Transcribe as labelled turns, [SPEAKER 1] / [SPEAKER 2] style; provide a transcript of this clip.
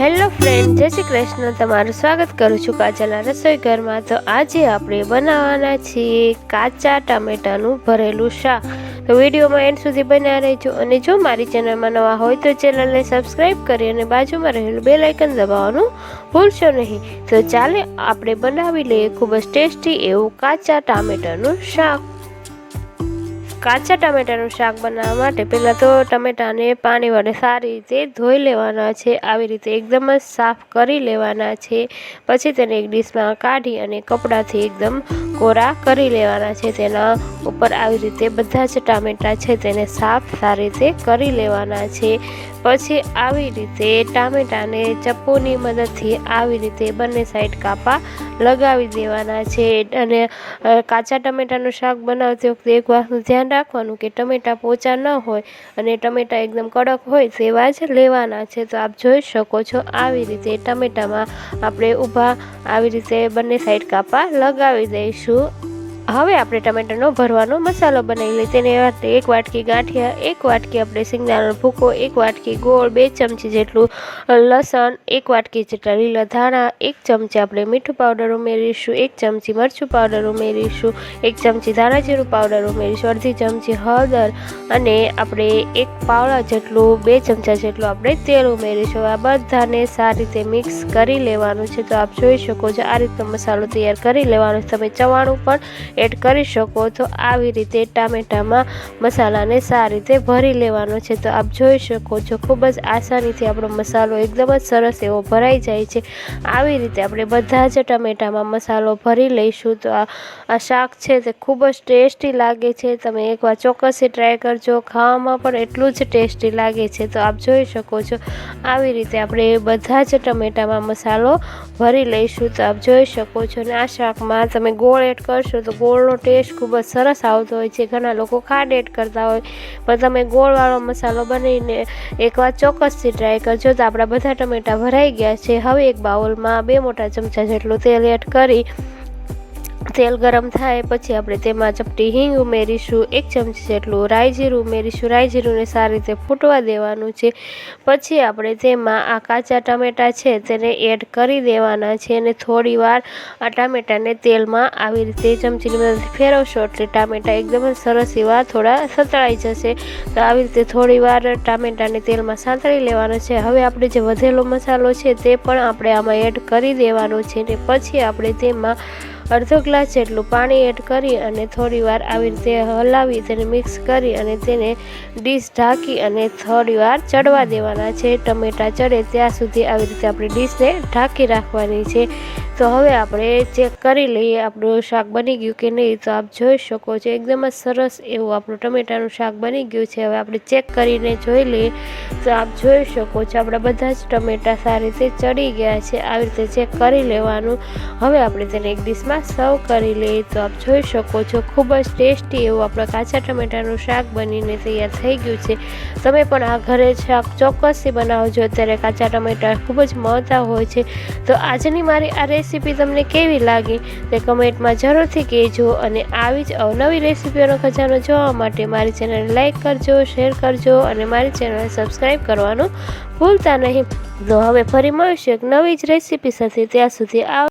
[SPEAKER 1] Hello friend, જય શ્રી કૃષ્ણ. તમારું સ્વાગત કરું છું કાચાના રસોઈ ઘરમાં. તો આજે આપણે બનાવવાના છીએ કાચા ટામેટાનું ભરેલું શાક. તો વિડીયોમાં એન્ડ સુધી બન્યા રહેજો. અને જો મારી ચેનલમાં નવા હોય તો ચેનલને સબસ્ક્રાઈબ કરી અને બાજુમાં રહેલું બે લાઇકન દબાવવાનું ભૂલશો નહીં. તો ચાલે આપણે બનાવી લઈએ ખૂબ જ ટેસ્ટી એવું કાચા ટામેટાનું શાક. કાચા ટમેટાનું શાક બનાવવા માટે પહેલાં તો ટમેટાને પાણી વડે સારી રીતે ધોઈ લેવાના છે. આવી રીતે એકદમ જ સાફ કરી લેવાના છે. પછી તેને એક ડીશમાં કાઢી અને કપડાથી એકદમ કોરા કરી લેવાના છે. તેના ઉપર આવી રીતે બધા જ ટામેટાં છે. તેને સાફ સારી રીતે કરી લેવાના છે. પછી આવી રીતે ટામેટાને ચપ્પુની મદદથી આવી રીતે બંને સાઈડ કાપા લગાવી દેવાના છે. અને કાચા ટમેટાનું શાક બનાવતી વખતે એક વાતનું ધ્યાન રાખવાનું કે ટમેટાં પોચા ન હોય અને ટમેટાં એકદમ કડક હોય તેવા જ લેવાના છે. તો આપ જોઈ શકો છો આવી રીતે ટમેટામાં આપણે ઊભા આવી રીતે બંને સાઈડ કાપા લગાવી દઈશું. હવે આપણે ટમેટાનો ભરવાનો મસાલો બનાવી લઈએ. તેને એક વાટકી ગાંઠિયા, એક વાટકી આપણે સિંગદાણાનો ભૂકો, એક વાટકી ગોળ, બે ચમચી જેટલું લસણ, એક વાટકી જેટલા લીલા ધાણા, એક ચમચી આપણે મીઠું પાવડર ઉમેરીશું, એક ચમચી મરચું પાવડર ઉમેરીશું, એક ચમચી ધાણા જીરું પાવડર ઉમેરીશું, અડધી ચમચી હળદર અને આપણે એક પાવડા જેટલું, બે ચમચા જેટલું આપણે તેલ ઉમેરીશું. આ બધાને સારી રીતે મિક્સ કરી લેવાનું છે. તો આપ જોઈ શકો છો, આ રીતનો મસાલો તૈયાર કરી લેવાનો છે. તમે ચવાણું પણ એડ કરી શકો તો આવી રીતે ટામેટામાં મસાલાને સારી રીતે ભરી લેવાનો છે. તો આપ જોઈ શકો છો, ખૂબ જ આસાનીથી આપણો મસાલો એકદમ જ સરસ એવો ભરાઈ જાય છે. આવી રીતે આપણે બધા જ ટમેટામાં મસાલો ભરી લઈશું. તો આ શાક છે તે ખૂબ જ ટેસ્ટી લાગે છે. તમે એકવાર ચોક્કસથી ટ્રાય કરજો, ખાવામાં પણ એટલું જ ટેસ્ટી લાગે છે. તો આપ જોઈ શકો છો, આવી રીતે આપણે બધા જ ટમેટામાં મસાલો ભરી લઈશું. તો આપ જોઈ શકો છો અને આ શાકમાં તમે ગોળ એડ કરશો તો ગોળનો ટેસ્ટ ખૂબ જ સરસ આવતો હોય છે. ઘણા લોકો ખાંડ એડ કરતા હોય. પણ તમે ગોળવાળો મસાલો બનાવીને એકવાર ચોક્કસથી ટ્રાય કરજો. તો આપણા બધા ટમેટાં ભરાઈ ગયા છે. હવે એક બાઉલમાં બે મોટા ચમચા જેટલું તેલ એડ કરી તેલ ગરમ થાય, પછી આપણે તેમાં ચપટી હિંગ ઉમેરીશું, એક ચમચી જેટલું રાઈ જીરું ઉમેરીશું. રાઈ જીરુંને સારી રીતે ફૂટવા દેવાનું છે. પછી આપણે તેમાં આ કાચા ટામેટાં છે તેને એડ કરી દેવાના છે અને થોડી વાર આ ટામેટાને તેલમાં આવી રીતે ચમચીની મદદથી ફેરવશો એટલે ટામેટાં એકદમ સરસ એવા થોડા સતળાઈ જશે. તો આવી રીતે થોડી વાર ટામેટાને તેલમાં સાંતળી લેવાના છે. હવે આપણે જે વધેલો મસાલો છે તે પણ આપણે આમાં એડ કરી દેવાનો છે ને પછી આપણે તેમાં અડધો ગ્લાસ જેટલું પાણી એડ કરી અને થોડી વાર આવી રીતે હલાવી તેને મિક્સ કરી અને તેને ડીશ ઢાંકી અને થોડીવાર ચડવા દેવાના છે. ટમેટાં ચડે ત્યાં સુધી આવી રીતે આપણે ડીશને ઢાંકી રાખવાની છે. તો હવે આપણે ચેક કરી લઈએ આપણું શાક બની ગયું કે નહીં. તો આપ જોઈ શકો છો, એકદમ જ સરસ એવું આપણું ટમેટાનું શાક બની ગયું છે. હવે આપણે ચેક કરીને જોઈ લઈએ. તો આપ જોઈ શકો છો, આપણા બધા જ ટમેટાં સારી રીતે ચડી ગયા છે. આવી રીતે ચેક કરી લેવાનું. હવે આપણે તેને એક ડીશમાં સર્વ કરી લઈએ. તો આપ જોઈ શકો છો, ખૂબ જ ટેસ્ટી એવું આપણા કાચા ટમેટાનું શાક બનીને તૈયાર થઈ ગયું છે. તમે પણ આ ઘરે શાક ચોક્કસથી બનાવજો. અત્યારે કાચા ટમેટા ખૂબ જ મળતા હોય છે. તો આજની મારી આ રેસીપી તમને કેવી લાગી તે કમેન્ટમાં જરૂરથી કહેજો અને આવી જ અવનવી રેસીપીઓનો ખજાનો જોવા માટે મારી ચેનલને લાઇક કરજો, શેર કરજો અને મારી ચેનલ સબસ્ક્રાઈબ કરવાનું ભૂલતા નહીં. તો હવે ફરી મળશે એક નવી જ રેસીપી સાથે. ત્યાં સુધી આવ